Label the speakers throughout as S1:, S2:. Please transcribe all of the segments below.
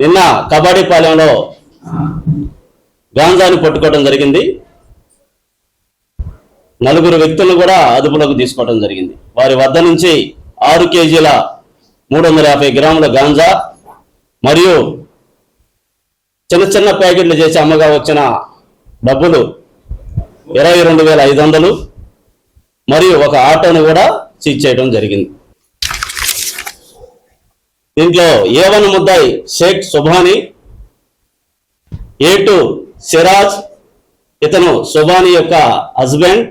S1: నిన్న కబాడీపాలెంలో గాంజాని పట్టుకోవడం జరిగింది. నలుగురు వ్యక్తులను కూడా అదుపులోకి తీసుకోవడం జరిగింది. వారి వద్ద నుంచి ఆరు కేజీల మూడు వందల యాభై గ్రాముల గాంజా మరియు చిన్న చిన్న ప్యాకెట్లు చేసి అమ్మగా వచ్చిన డబ్బులు ఇరవై రెండు వేల ఐదు వందలు మరియు ఒక ఆటోను కూడా సీజ్ చేయడం జరిగింది. దీంట్లో ఏ వన్ ముద్దాయి షేక్ సుభాని ఏ టూ సిరాజ్ ఇతను సుభాని యొక్క హస్బెండ్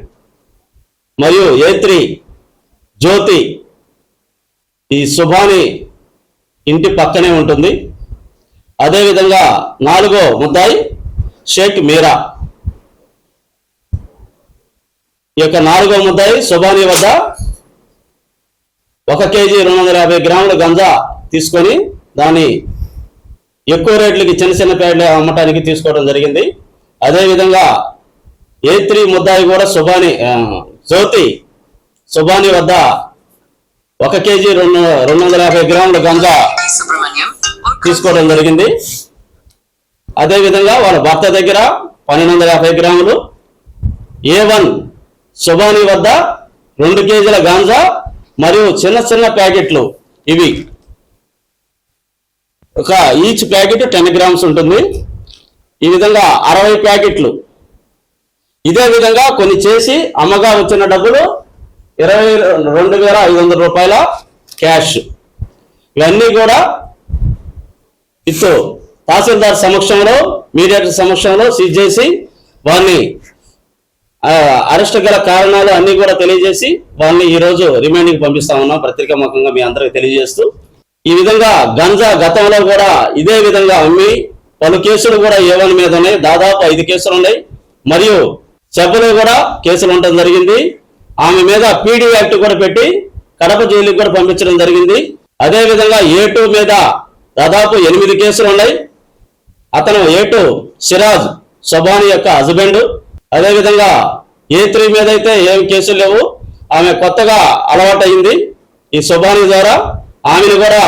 S1: మరియు ఏ త్రీ జ్యోతి ఈ సుభాని ఇంటి పక్కనే ఉంటుంది. అదేవిధంగా నాలుగో ముద్దాయి షేక్ మీరా. ఈ యొక్క నాలుగో ముద్దాయి సుభాని వద్ద ఒక కేజీ రెండు వందల యాభై గ్రాముల గంజా తీసుకొని దాన్ని ఎక్కువ రేట్లకి చిన్న చిన్న ప్యాడ్లు అమ్మటానికి తీసుకోవడం జరిగింది. అదేవిధంగా ఏ త్రీ ముద్దాయి కూడా సుభాని ఆ, జ్యోతి సుభాని వద్ద ఒక కేజీ రెండు రెండు వందల యాభై గ్రాముల గంజా తీసుకోవడం జరిగింది. అదేవిధంగా వాళ్ళ భర్త దగ్గర పన్నెండు వందల యాభై గ్రాములు ఏ వన్ సుబాని వద్ద రెండు కేజీల గాంజా మరియు చిన్న చిన్న ప్యాకెట్లు ఇవి ఒక ఈచ్ ప్యాకెట్ టెన్ గ్రామ్స్ ఉంటుంది. ఈ విధంగా అరవై ప్యాకెట్లు. ఇదే విధంగా కొన్ని చేసి అమ్మగా వచ్చిన డబ్బులు ఇరవై రెండు వేల ఐదు వందల రూపాయల క్యాష్. ఇవన్నీ కూడా ఇత్తు తహసీల్దార్ సమక్షంలో మీడియేటర్ సమక్షంలో సీజ్ చేసి వారిని అరెస్ట్ గల కారణాలు అన్ని కూడా తెలియజేసి వాళ్ళని ఈరోజు రిమాండింగ్ పంపిస్తా ఉన్నాం పత్రికా ముఖంగా మీ అందరికి తెలియజేస్తూ. ఈ విధంగా గంజా గతంలో కూడా ఇదే విధంగా అమ్మి పలు కేసులు కూడా ఏవన్ మీద ఉన్నాయి. దాదాపు ఐదు కేసులు ఉన్నాయి. మరియు చెబ్బలో కూడా కేసులు ఉండడం జరిగింది. ఆమె మీద పీడీ యాక్ట్ కూడా పెట్టి కడప జైలుకి కూడా పంపించడం జరిగింది. అదేవిధంగా ఏటు ఏ టూ మీద దాదాపు ఎనిమిది కేసులు ఉన్నాయి. అతను ఏటు సిరాజ్ సుబాని యొక్క హస్బెండ్. అదేవిధంగా ఏ త్రీ మీద అయితే ఏం కేసులు లేవు. ఆమె కొత్తగా అలవాటైంది ఈ సుబాని ద్వారా. ఆమెను కూడా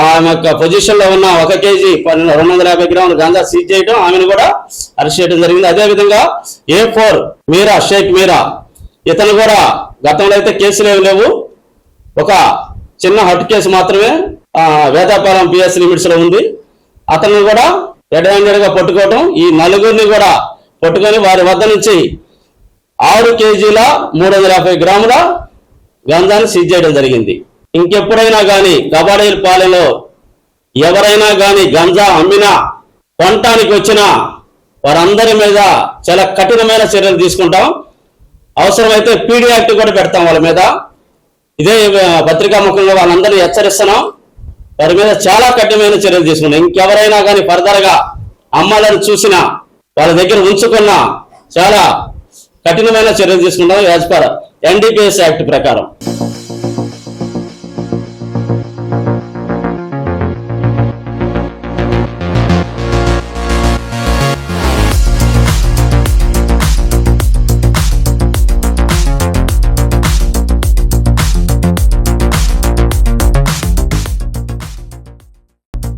S1: ఆమె యొక్క పొజిషన్లో ఉన్న ఒక కేజీ రెండు వందల యాభై గ్రాముల గంజా సీజ్ చేయడం ఆమెను కూడా అరెస్ట్ చేయడం జరిగింది. అదేవిధంగా ఏ ఫోర్ మీరా షేక్ మీరా ఇతను కూడా గతంలో అయితే కేసులు ఏమి లేవు. ఒక చిన్న హట్ కేసు మాత్రమే ఆ, వేదాపాలెం పిఎస్ లిమిట్స్లో ఉంది. అతను కూడా రెడ్ హ్యాండెడ్గా పట్టుకోవడం ఈ నలుగురిని కూడా పట్టుకొని వారి వద్ద నుంచి ఆరు కేజీల మూడు వందల యాభై గ్రాముల గంధాన్ని సీజ్ చేయడం జరిగింది. ఇంకెప్పుడైనా కానీ గబాడేల్ పాలెలో ఎవరైనా కానీ గంజా అమ్మినా కొనటానికి వచ్చినా వారందరి మీద చాలా కఠినమైన చర్యలు తీసుకుంటాం. అవసరమైతే పీడీ యాక్ట్ కూడా పెడతాం వాళ్ళ మీద. ఇదే పత్రికా ముఖంగా వాళ్ళందరినీ హెచ్చరిస్తున్నాం. వారి మీద చాలా కఠినమైన చర్యలు తీసుకున్నాం ఇంకెవరైనా కానీ ఫర్దర్గా అమ్మాలని చూసినా వాళ్ళ దగ్గర ఉంచుకున్నా చాలా కఠినమైన చర్యలు తీసుకుంటాం. యాజ్ పర్ ఎన్డీపీఎస్ యాక్ట్ ప్రకారం.